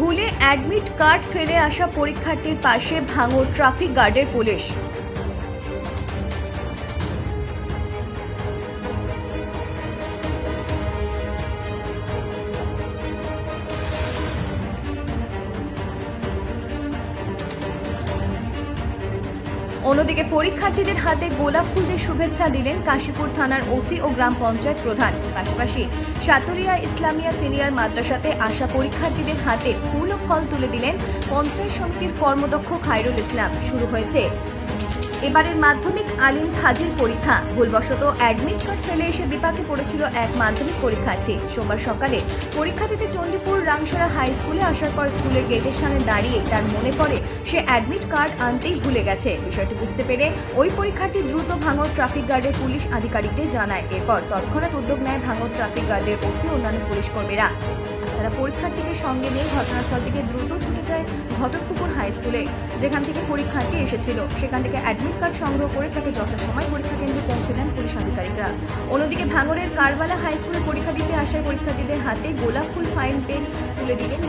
ভুলে admit card ফেলে আসা পরীক্ষার্থীর পাশে ভাঙর ট্রাফিক গার্ডের পুলিশ। অন্যদিকে পরীক্ষার্থীদের হাতে গোলাপ ফুল দিয়ে শুভেচ্ছা দিলেন কাশীপুর থানার ওসি ও গ্রাম পঞ্চায়েত প্রধান। পাশাপাশি সাতুরিয়া ইসলামিয়া সিনিয়র মাদ্রাসাতে আসা পরীক্ষার্থীদের হাতে ফুল ও ফল তুলে দিলেন পঞ্চায়েত সমিতির কর্মদক্ষ খায়রুল ইসলাম। শুরু হয়েছে এবারের মাধ্যমিক আলিম ফাজিল পরীক্ষা। ভুলবশত অ্যাডমিট কার্ড ফেলে এসে বিপাকে পড়েছিল এক মাধ্যমিক পরীক্ষার্থী। সোমবার সকালে পরীক্ষা দিতে চণ্ডীপুর রাংসরা হাই স্কুলে আসার পর স্কুলের গেটের সামনে দাঁড়িয়ে তার মনে পড়ে, সে অ্যাডমিট কার্ড আনতেই ভুলে গেছে। বিষয়টি বুঝতে পেরে ওই পরীক্ষার্থী দ্রুত ভাঙর ট্রাফিক গার্ডের পুলিশ আধিকারিকদের জানায়। এরপর তৎক্ষণাৎ উদ্যোগ নেয় ভাঙর ট্রাফিক গার্ডের ওসি অন্যান্য পুলিশ কর্মীরা। তারা পরীক্ষার্থীকে সঙ্গে নিয়ে ঘটনাস্থল থেকে দ্রুত ছুটে যায় ঘটকপুকুর হাই স্কুলে, যেখান থেকে পরীক্ষার্থী এসেছিল। সেখান থেকে অ্যাডমিট কার্ড সংগ্রহ করে তাকে যথাসময় পরীক্ষা কেন্দ্রে পৌঁছে দেন পুলিশ আধিকারিকরা। অন্যদিকে ভাঙরের কারবালা হাই স্কুলে পরীক্ষা দিতে আসা পরীক্ষার্থীদের হাতে গোলাপ ফুল ফাইন পেন তুলে দিলেন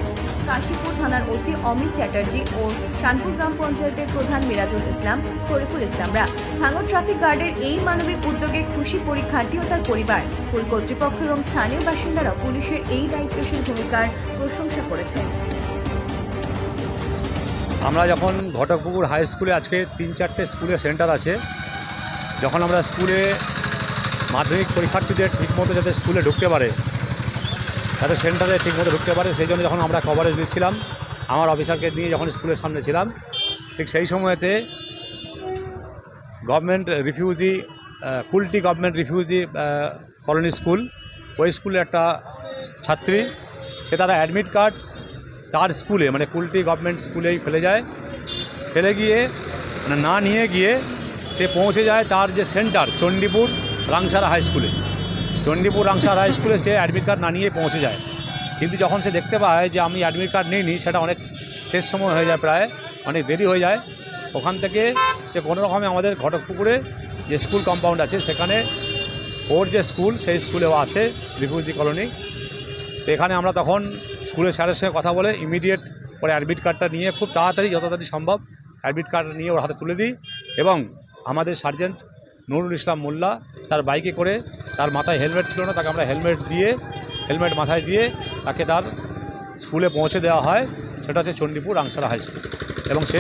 কাশীপুর থানার ওসি অমিত চ্যাটার্জি ও শানপুর গ্রাম পঞ্চায়েতের প্রধান মিরাজুল ইসলাম, ফরিফুল ইসলামরা। ভাঙড় ট্রাফিক গার্ডের এই মানবিক উদ্যোগে খুশি পরীক্ষার্থী ও তার পরিবার। স্কুল কর্তৃপক্ষ এবং স্থানীয় বাসিন্দারা পুলিশের এই দায়িত্বশীল ভূমিকার প্রশংসা করেছেন। আমরা যখন ঘটকপুকুর হাই স্কুলে আজকে তিন চারটে স্কুলে সেন্টার আছে, যখন আমরা স্কুলে মাধ্যমিক পরীক্ষার্থীদের ঠিকমতো যাতে স্কুলে ঢুকতে পারে যাতে সেন্টারে ঠিকমতো ঢুকতে পারে, সেই জন্য যখন আমরা কভারেজ দিচ্ছিলাম, আমার অফিসারকে নিয়ে যখন স্কুলের সামনে ছিলাম, ঠিক সেই সময়তে government refugee Kulti government refugee colony school ওই স্কুলে একটা ছাত্রী, সে তারা অ্যাডমিট কার্ড তার স্কুলে মানে কুলটি গভর্নমেন্ট স্কুলেই ফেলে যায়। ফেলে গিয়ে মানে না নিয়ে গিয়ে সে পৌঁছে যায় তার যে সেন্টার চণ্ডীপুর রাংসারা হাই স্কুলে চণ্ডীপুর রাংসারা হাই স্কুলে সে অ্যাডমিট কার্ড না নিয়ে পৌঁছে যায়। কিন্তু যখন সে দেখতে পায় যে আমি অ্যাডমিট কার্ড নিইনি, সেটা অনেক শেষ সময় হয়ে যায় প্রায়, অনেক দেরি হয়ে যায়। ওখান থেকে সে কোনো রকমে আমাদের ঘটকপুকুরে যে স্কুল কম্পাউন্ড আছে, সেখানে ওর যে স্কুল, সেই স্কুলেও আসে রিফিউজি কলোনি এখানে আমরা তখন স্কুলের স্যারের সঙ্গে কথা বলে ইমিডিয়েট পরে অ্যাডমিট কার্ডটা নিয়ে খুব তাড়াতাড়ি যত তাড়াতাড়ি সম্ভব অ্যাডমিট কার্ড নিয়ে ওর হাতে তুলে দিই। এবং আমাদের সার্জেন্ট নুরুল ইসলাম মোল্লা তার বাইকে করে তার মাথায় হেলমেট ছিল না তাকে আমরা হেলমেট দিয়ে হেলমেট মাথায় দিয়ে তাকে তার স্কুলে পৌঁছে দেওয়া হয়। সেটা হচ্ছে চণ্ডীপুর আংসারা হাই স্কুল। এবং সে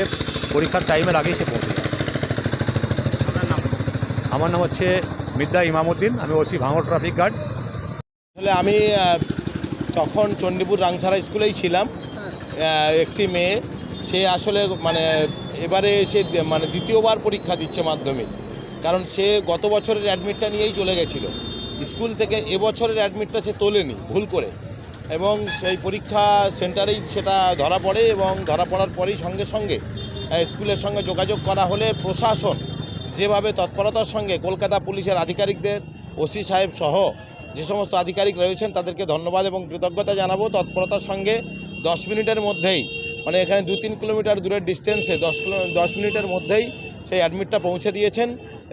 পরীক্ষার টাইমের আগেই সে পৌঁছে যায়। আমার নাম হচ্ছে মিদ্দা ইমামুদ্দিন আমি ওসি ভাঙড় ট্রাফিক গার্ড। আসলে আমি তখন চণ্ডীপুর রাংছাড়া স্কুলেই ছিলাম। একটি মেয়ে সে আসলে মানে এবারে সে মানে দ্বিতীয়বার পরীক্ষা দিচ্ছে মাধ্যমিক। কারণ সে গত বছরের অ্যাডমিটটা নিয়েই চলে গেছিল। স্কুল থেকে এবছরের অ্যাডমিটটা সে তোলেনি, ভুল করে। এবং সেই পরীক্ষা সেন্টারেই সেটা ধরা পড়ে এবং ধরা পড়ার পরেই সঙ্গে সঙ্গে স্কুলের সঙ্গে যোগাযোগ করা হলে প্রশাসন যেভাবে তৎপরতার সঙ্গে কলকাতা পুলিশের আধিকারিকদের, ওসি সাহেব সহ যে সমস্ত আধিকারিক রয়েছেন তাদেরকে ধন্যবাদ এবং কৃতজ্ঞতা জানাব। তৎপরতার সঙ্গে দশ মিনিটের মধ্যেই মানে এখানে দু তিন কিলোমিটার দূরের ডিস্টেন্সে দশ কিলো, দশ মিনিটের মধ্যেই সেই অ্যাডমিটটা পৌঁছে দিয়েছেন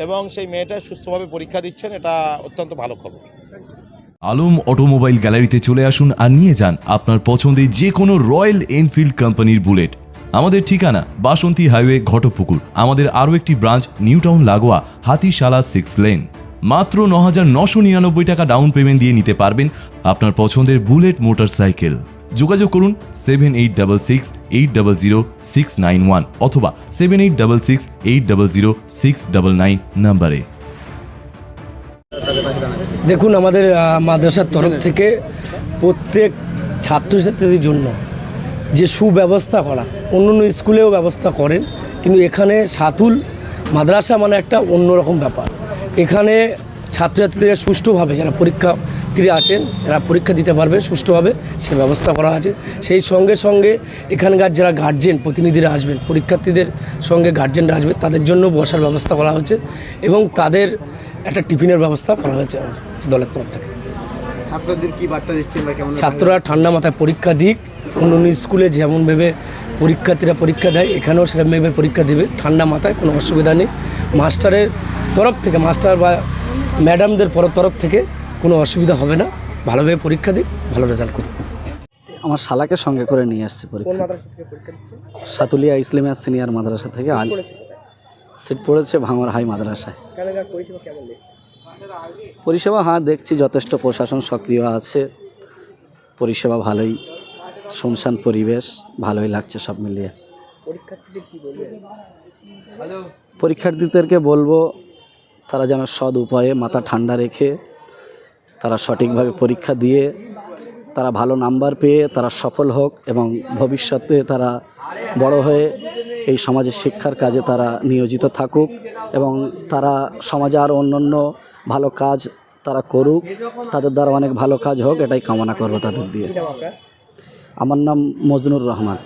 এবং সেই মেয়েটা সুস্থভাবে পরীক্ষা দিচ্ছেন, এটা অত্যন্ত ভালো খবর। আলম অটোমোবাইল গ্যালারিতে চলে আসুন আর নিয়ে যান আপনার পছন্দের যে কোনো রয়্যাল এনফিল্ড কোম্পানির বুলেট। আমাদের ঠিকানা, বাসন্তী হাইওয়ে, ঘটপুকুর। আমাদের আরও একটি ব্রাঞ্চ নিউ টাউন লাগোয়া, হাতিশালা, সিক্স লেন। মাত্র ন হাজার নশো নিরানব্বই টাকা ডাউন পেমেন্ট দিয়ে নিতে পারবেন আপনার পছন্দের বুলেট মোটরসাইকেল। যোগাযোগ করুন seven eight double six eight double zero six nine one অথবা seven eight double six eight double zero six double nine নাম্বারে। দেখুন, আমাদের মাদ্রাসার তরফ থেকে প্রত্যেক ছাত্রছাত্রীদের জন্য যে সুব্যবস্থা করা অন্য অন্য স্কুলেও ব্যবস্থা করেন, কিন্তু এখানে সাতুল মাদ্রাসা মানে একটা অন্যরকম ব্যাপার। এখানে ছাত্রছাত্রীরা সুষ্ঠুভাবে যারা পরীক্ষার্থীরা আছেন এরা পরীক্ষা দিতে পারবে সুষ্ঠুভাবে সে ব্যবস্থা করা আছে। সেই সঙ্গে সঙ্গে এখানকার যারা গার্জেন প্রতিনিধিরা আসবেন পরীক্ষার্থীদের সঙ্গে গার্জেনরা আসবে তাদের জন্য বসার ব্যবস্থা করা হচ্ছে এবং তাদের একটা টিফিনের ব্যবস্থা করা হয়েছে আমাদের দলের তরফ থেকে। ছাত্রদের কি বার্তা দিচ্ছেন ছাত্ররা ঠান্ডা মাথায় পরীক্ষা দিক অন্য অন্য স্কুলে যেমন ভেবে পরীক্ষার্থীরা পরীক্ষা দেয় এখানেও সেরকম ভেবে পরীক্ষা দেবে ঠান্ডা মাথায় কোনো অসুবিধা নেই। মাস্টারের তরফ থেকে মাস্টার বা ম্যাডামদের পর তরফ থেকে কোনো অসুবিধা হবে না। ভালোভাবে পরীক্ষা দিক ভালো রেজাল্ট করুক। আমার শালাকে সঙ্গে করে নিয়ে আসছে পরীক্ষা। সাতুলিয়া ইসলামিয়া সিনিয়র মাদ্রাসা থেকে আল সিট? পড়েছে ভাঙর হাই মাদ্রাসায়। পরিষেবা হ্যাঁ দেখছি যথেষ্ট। প্রশাসন সক্রিয় আছে। পরিষেবা ভালোই। শুনশান পরিবেশ ভালোই লাগছে সব মিলিয়ে। পরীক্ষার্থীদেরকে বলব তারা যেন সদ উপায়ে মাথা ঠান্ডা রেখে তারা সঠিকভাবে পরীক্ষা দিয়ে, তারা ভালো নাম্বার পেয়ে তারা সফল হোক এবং ভবিষ্যতে তারা বড় হয়ে এই সমাজের শিক্ষার কাজে তারা নিয়োজিত থাকুক এবং তারা সমাজে আরও অন্যান্য ভালো কাজ তারা করুক, তাদের দ্বারা অনেক ভালো কাজ হোক, এটাই কামনা করব তাদের দিয়ে। আমার নাম মজনুর রহমান।